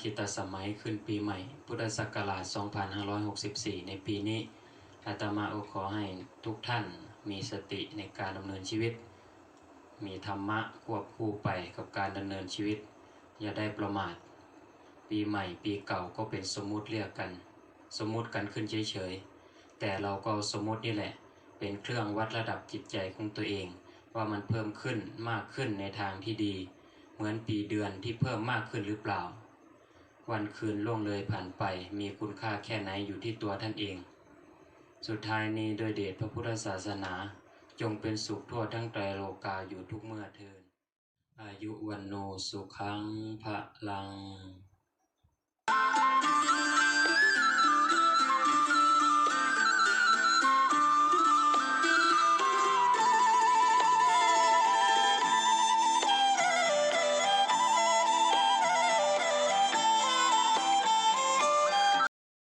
คิตสมัยขึ้นปีใหม่ พุทธศักราช 2564 ในปีนี้อาตมาขอให้ทุกท่านมีสติในการดำเนินชีวิต มีธรรมะควบคู่ไปกับการดำเนินชีวิต อย่าได้ประมาท ปีใหม่ปีเก่าก็เป็นสมมุติเรียกกัน สมมุติกันขึ้นเฉยๆ แต่เราก็สมมุตินี่แหละ เป็นเครื่องวัดระดับจิตใจของตัวเอง ว่ามันเพิ่มขึ้นมากขึ้นในทางที่ดี เหมือนปีเดือนที่เพิ่มมากขึ้นหรือเปล่า วันคืนล่วงเลยผ่านไป มีคุณค่าแค่ไหนอยู่ที่ตัวท่านเอง สุดท้ายนี้โดยเดชพระพุทธศาสนา จงเป็นสุขทั่วทั้งไตรโลกาอยู่ทุกเมื่อเทินอายุวันโนสุขังพระลัง